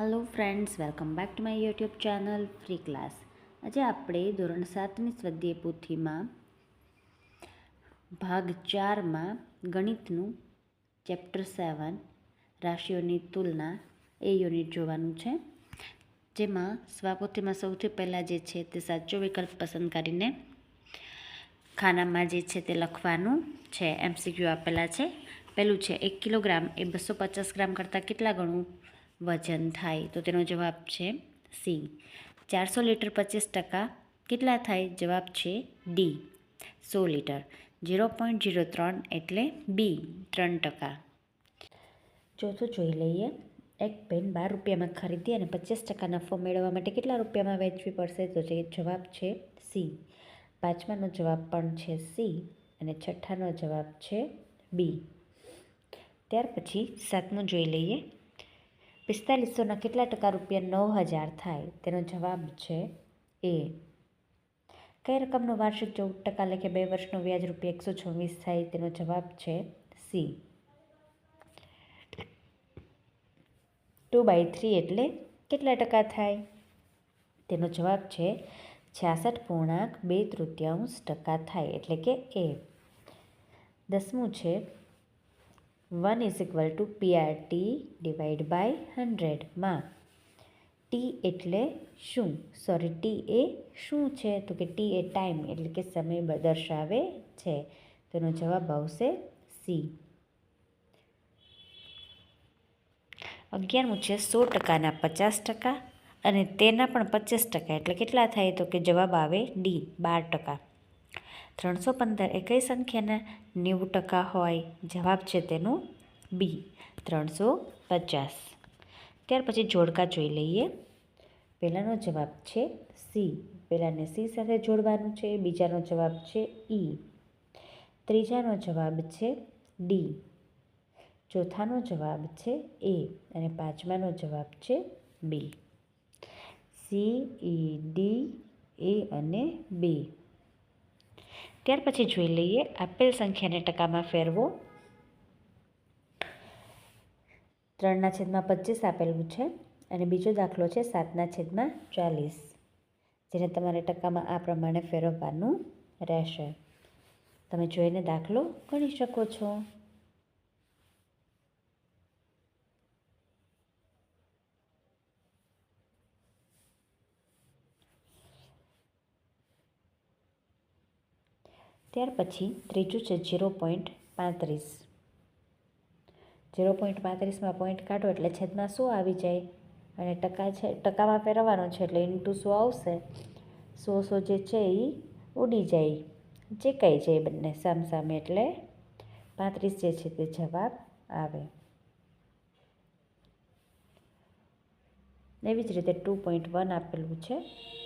Hello friends welcome back to my YouTube channel free class આજે આપણે ધોરણ સાતની સ્વાધ્યાય પોથીમાં ભાગ ચારમાં ગણિતનું ચેપ્ટર સેવન રાશિઓની તુલના એ યુનિટ જોવાનું છે. જેમાં સ્વાપોથીમાં સૌથી પહેલાં જે છે તે સાચો વિકલ્પ પસંદ કરીને ખાનામાં જે છે તે લખવાનું છે. એમસીક્યુ આપેલા છે. પહેલું છે એક કિલોગ્રામ એ બસો પચાસ ગ્રામ કરતાં કેટલા ગણું? વજન થાય. તો તેનો જવાબ છે સી ચારસો લીટર પચીસ ટકા કેટલા થાય? જવાબ છે ડી. સો લીટર. ઝીરો પોઈન્ટ ઝીરો ત્રણ એટલે બી. ત્રણ ટકા. ચોથું જોઈ લઈએ. એક પેન બાર રૂપિયામાં ખરીદી અને પચીસ ટકા નફો મેળવવા માટે કેટલા રૂપિયામાં વેચવી પડશે? તો જે જવાબ છે સી. પાંચમાનો જવાબ પણ છે સી અને છઠ્ઠાનો જવાબ છે બી. ત્યાર પછી સાતમું જોઈ લઈએ. પિસ્તાલીસોના કેટલા ટકા રૂપિયા નવ હજાર થાય? તેનો જવાબ છે એ. કઈ રકમનો વાર્ષિક ચૌદ ટકા લેખે બે વર્ષનો વ્યાજ રૂપિયા એકસો છવ્વીસ થાય? તેનો જવાબ છે સી. ટુ બાય થ્રી એટલે કેટલા ટકા થાય? તેનો જવાબ છે છ્યાસઠ પૂર્ણાંક બે તૃતીયાંશ ટકા થાય, એટલે કે એ. દસમું છે one is equal to PRT divide by હંડ્રેડમાં T એટલે શું? સોરી ટી એ શું છે? તો કે ટી એ ટાઈમ એટલે કે સમય દર્શાવે છે. તેનો જવાબ આવશે સી અગિયારમું છે, સો ટકાના પચાસ ટકા અને તેના પણ પચીસ ટકા. એટલે કેટલા થાય? તો કે જવાબ આવે ડી બાર ટકા. ત્રણસો પંદર એ કઈ સંખ્યાના નેવું ટકા હોય. જવાબ છે તેનું બી, ત્રણસો પચાસ. ત્યાર પછી જોડકા જોઈ લઈએ. પહેલાંનો જવાબ છે સી. પહેલાંને સી સાથે જોડવાનું છે. બીજાનો જવાબ છે ઈ. ત્રીજાનો જવાબ છે ડી. ચોથાનો જવાબ છે એ અને પાંચમાનો જવાબ છે બી. સી, ઈ, ડી, એ અને બી. ત્યાર પછી જોઈ લઈએ. આપેલ સંખ્યાને ટકામાં ફેરવો. ત્રણના છેદમાં પચીસ આપેલું છે અને બીજો દાખલો છે સાતના છેદમાં ચાલીસ. જેને તમારે ટકામાં આ પ્રમાણે ફેરવવાનું રહેશે. તમે જોઈને દાખલો ગણી શકો છો. ત્યાર પછી ત્રીજું છે ઝીરો પોઈન્ટ પાંત્રીસ. ઝીરો પોઈન્ટ પાંત્રીસમાં પોઈન્ટ કાઢો એટલે છેદમાં શું આવી જાય અને ટકા છે, ટકામાં ફેરવવાનો છે એટલે ઇન્ટુ સો આવશે. સો સો જે છે એ ઉડી જાય. જે કંઈ જાય બંને સામસામે એટલે પાંત્રીસ જે છે તે જવાબ આવે. એવી જ રીતે ટુ પોઈન્ટ વન આપેલું છે.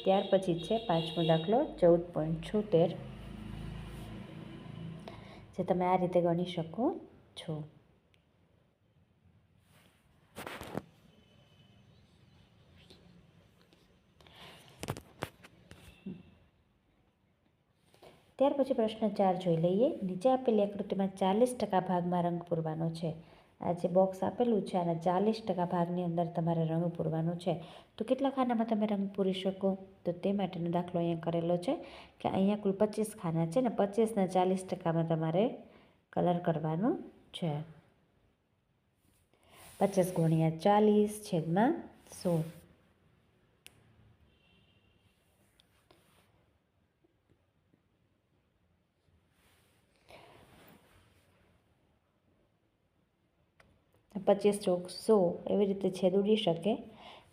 ત્યાર પછી છે પાંચમો દાખલો ચૌદ પોઈન્ટ છોતેર. જે તમે આ રીતે ગણી શકો છો. ત્યાર પછી પ્રશ્ન ચાર જોઈ લઈએ. નીચે આપેલી આકૃતિમાં ચાલીસ ટકા ભાગમાં રંગ પૂરવાનો છે. આ જે બોક્સ આપેલું છે આના ચાલીસ ટકા ભાગની અંદર તમારે રંગ પૂરવાનો છે. તો કેટલા ખાનામાં તમે રંગ પૂરી શકો? તો તે માટેનો દાખલો અહીંયા કરેલો છે કે અહીંયા કુલ પચીસ ખાના છે ને પચીસના ચાલીસ ટકામાં તમારે કલર કરવાનો છે. પચાસ ગુણ્યા ચાલીસ છેદમાં સો. પચીસ ચોક સો એવી રીતે છેદ ઉડી શકે.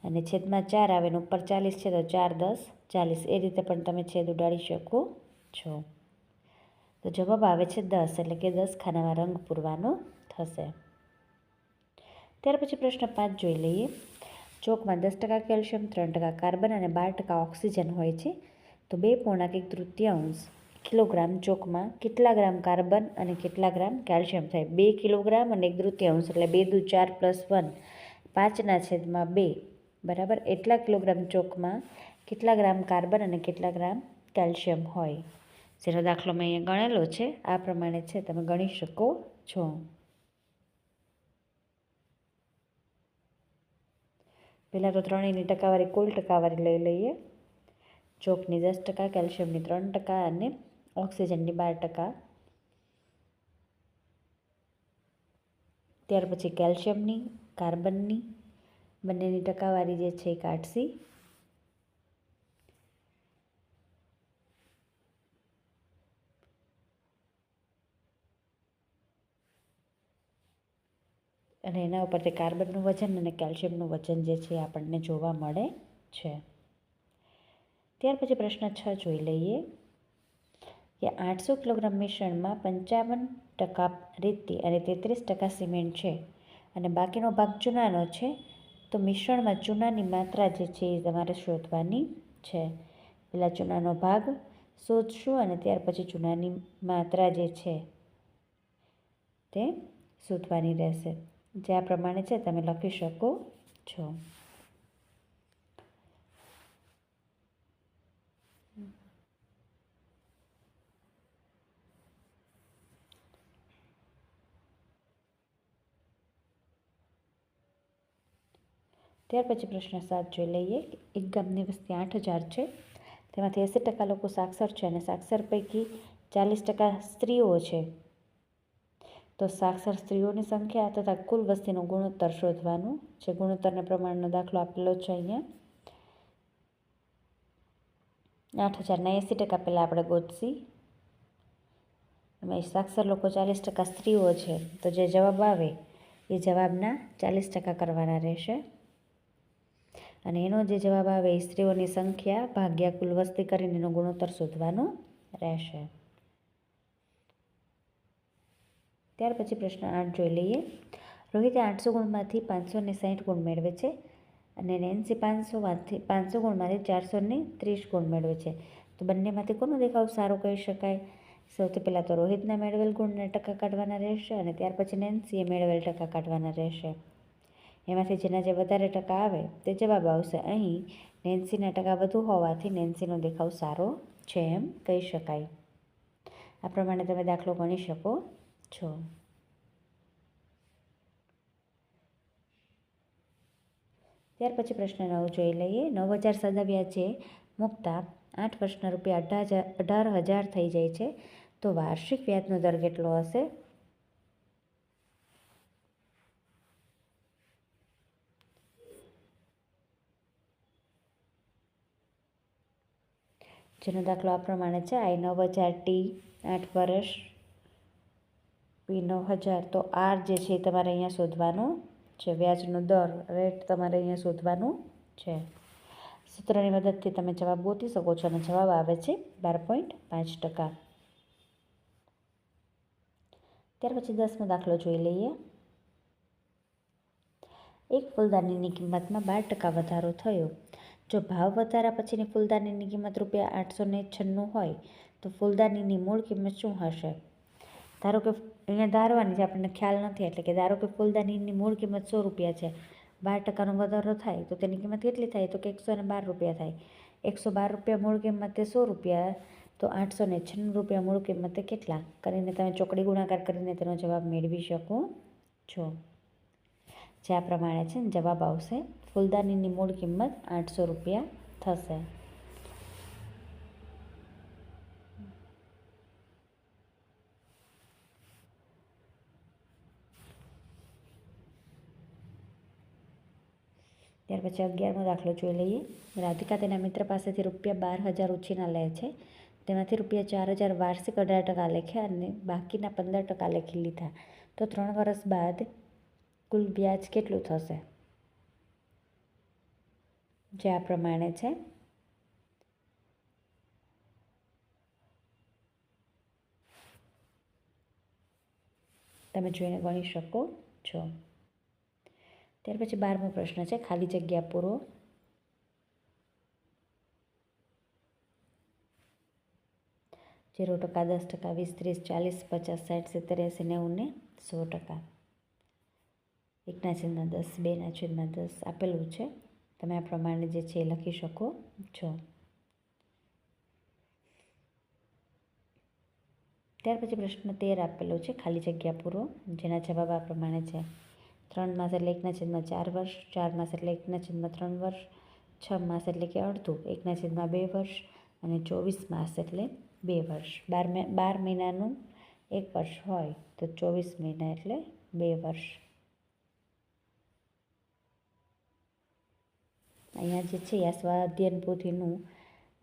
અને છેદમાં ચાર આવે ને ઉપર ચાલીસ છે તો ચાર દસ, ચાલીસ. એ રીતે પણ તમે છેદ ઉડાડી શકો છો. તો જવાબ આવે છે દસ, એટલે કે દસ ખાનામાં રંગ પૂરવાનો થશે. ત્યાર પછી પ્રશ્ન પાંચ જોઈ લઈએ. ચોકમાં દસ ટકા કેલ્શિયમ, ત્રણ ટકા કાર્બન અને બાર ટકા ઓક્સિજન હોય છે. તો બે પૂર્ણાંક એક તૃતીયાંશ. કિલોગ્રામ ચોકમાં કેટલા ગ્રામ કાર્બન અને કેટલા ગ્રામ કેલ્શિયમ થાય? બે કિલોગ્રામ અને એક તૃતીયાંશ, એટલે બે દુ ચાર પ્લસ વન. પાંચના છેદમાં બે. બરાબર? એટલા કિલોગ્રામ ચોકમાં કેટલા ગ્રામ કાર્બન અને કેટલા ગ્રામ કેલ્શિયમ હોય? જેનો દાખલો મેં અહીંયા ગણેલો છે. આ પ્રમાણે છે. તમે ગણી શકો છો. પહેલાં તો ત્રણેયની ટકાવારી, કુલ ટકાવારી લઈ લઈએ. ચોકની દસ ટકા, કેલ્શિયમની ત્રણ ટકા અને ઓક્સિજનની બાર ટકા. ત્યાર પછી કેલ્શિયમની, કાર્બનની, બંનેની ટકાવારી જે છે એ કાઢશી. અને એના ઉપર તે કાર્બનનું વજન અને કેલ્શિયમનું વજન જે છે આપણને જોવા મળે છે. ત્યાર પછી પ્રશ્ન છ જોઈ લઈએ. કે આઠસો કિલોગ્રામ મિશ્રણમાં પંચાવન ટકા રેતી અને તેત્રીસ ટકા સિમેન્ટ છે. અને બાકીનો ભાગ ચૂનાનો છે. તો મિશ્રણમાં ચૂનાની માત્રા જે છે એ તમારે શોધવાની છે. પહેલાં ચૂનાનો ભાગ શોધશું અને ત્યાર પછી ચૂનાની માત્રા જે છે તે શોધવાની રહેશે. જે આ પ્રમાણે છે, તમે લખી શકો છો. ત્યાર પછી પ્રશ્ન સાત જોઈ લઈએ એક ગામની વસ્તી આઠ હજાર છે. તેમાંથી એંસી ટકા લોકો સાક્ષર છે અને સાક્ષર પૈકી ચાલીસ ટકા સ્ત્રીઓ છે. તો સાક્ષર સ્ત્રીઓની સંખ્યા તથા કુલ વસ્તીનો ગુણોત્તર શોધવાનું જે ગુણોત્તરને પ્રમાણનો દાખલો આપેલો છે અહીંયા. આઠ હજારના એંસી ટકા પહેલાં આપણે ગોતશી. એમાં સાક્ષર લોકો ચાલીસ ટકા સ્ત્રીઓ છે. તો જે જવાબ આવે એ જવાબના ચાલીસ ટકા કરવાના રહેશે. અને એનો જે જવાબ આવે એ સ્ત્રીઓની સંખ્યા ભાગ્યા કુલ વસ્તી કરીને એનો ગુણોત્તર શોધવાનો રહેશે. ત્યાર પછી પ્રશ્ન આઠ જોઈ લઈએ. રોહિતે આઠસો ગુણમાંથી પાંચસો ને સાહીઠ ગુણ મેળવે છે અને નેન્સી પાંચસોમાંથી પાંચસો ગુણમાંથી ચારસો ને ત્રીસ ગુણ મેળવે છે. તો બંનેમાંથી કોનો દેખાવ સારો કહી શકાય? સૌથી પહેલાં તો રોહિતના મેળવેલ ગુણને ટકા કાઢવાના રહેશે અને ત્યાર પછી નેન્સીએ મેળવેલ ટકા કાઢવાના રહેશે. એમાંથી જેના જે વધારે ટકા આવે તે જવાબ આવશે. અહીં નેન્સીના ટકા વધુ હોવાથી નેન્સીનો દેખાવ સારો છે એમ કહી શકાય. આ પ્રમાણે તમે દાખલો ગણી શકો છો. ત્યાર પછી પ્રશ્ન નવ જોઈ લઈએ. નવ હજાર સદા વ્યાજે મૂકતા આઠ વર્ષના રૂપિયા અઢાર હજાર થઈ જાય છે. તો વાર્ષિક વ્યાજનો દર કેટલો હશે? જેનો દાખલો આ પ્રમાણે છે. આઈ નવ હજાર ટી આઠ વર્ષ પી નવ હજાર. તો આર જે છે એ તમારે અહીંયા શોધવાનું છે. વ્યાજનો દર રેટ તમારે અહીંયા શોધવાનું છે. સૂત્રની મદદથી તમે જવાબ ગોતી શકો છો અને જવાબ આવે છે બાર પોઈન્ટ પાંચ ટકા. ત્યાર પછી દસમો દાખલો જોઈ લઈએ. એક ફૂલદાનીની કિંમતમાં બાર ટકા વધારો થયો. જો ભાવ વધારા પછીની ફૂલદાનીની કિંમત રૂપિયા આઠસો છન્નું હોય, તો ફૂલદાનીની મૂળ કિંમત શું હશે? ધારો કે અહીંયા ધારવાની છે, આપણને ખ્યાલ નથી, એટલે કે ધારો કે ફૂલદાનીની મૂળ કિંમત સો રૂપિયા છે, બાર ટકાનો વધારો થાય, તો તેની કિંમત કેટલી થાય? તો કે એકસો ને બાર રૂપિયા થાય. એકસો બાર રૂપિયા મૂળ કિંમતે સો રૂપિયા, તો આઠસો ને છન્નું રૂપિયા મૂળ કિંમતે કેટલા? કરીને તમે ચોકડી ગુણાકાર કરીને તેનો જવાબ મેળવી શકો છો. જે આ પ્રમાણે છે જવાબ આવશે. ફૂલદાનીની મૂળ કિંમત આઠસો રૂપિયા થશે. ત્યાર પછી અગિયારમો દાખલો જોઈ લઈએ. રાધિકા તેના મિત્ર પાસેથી રૂપિયા બાર હજાર ઉછીના લે છે. તેમાંથી રૂપિયા ચાર હજાર વાર્ષિક અઢાર ટકા લેખ્યા અને બાકીના પંદર ટકા લેખી લીધા. તો ત્રણ વર્ષ બાદ કુલ વ્યાજ કેટલું થશે? જે આ પ્રમાણે છે. તમે જોઈને ગણી શકો છો. ત્યાર પછી બારમો પ્રશ્ન છે, ખાલી જગ્યા પૂરો. ઝીરો ટકા દસ ટકા, વીસ, ત્રીસ, ચાલીસ, પચાસ, સાઠ, સિત્તેર, એંસી નેવું ને સો ટકા. એકના છેદમાં દસ, બેના છેદમાં દસ આપેલું છે. તમે આ પ્રમાણે જે છે એ લખી શકો છો. ત્યાર પછી પ્રશ્ન તેર આપેલો છે, ખાલી જગ્યા પૂરો. જેના જવાબ આ પ્રમાણે છે. ત્રણ માસ એટલે એકના છેદમાં ચાર વર્ષ, ચાર માસ એટલે એકના છેદમાં ત્રણ વર્ષ, છ માસ એટલે કે અડધું, એકના છેદમાં બે વર્ષ અને ચોવીસ માસ એટલે બે વર્ષ. બાર બાર મહિનાનું એક વર્ષ હોય તો ચોવીસ મહિના એટલે બે વર્ષ. અહીંયા જે છે, આ સ્વાધ્યન પોથીનું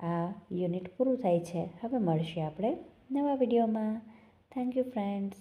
આ યુનિટ પૂરું થાય છે. હવે મળશે આપણે નવા વિડીયોમાં. Thank you friends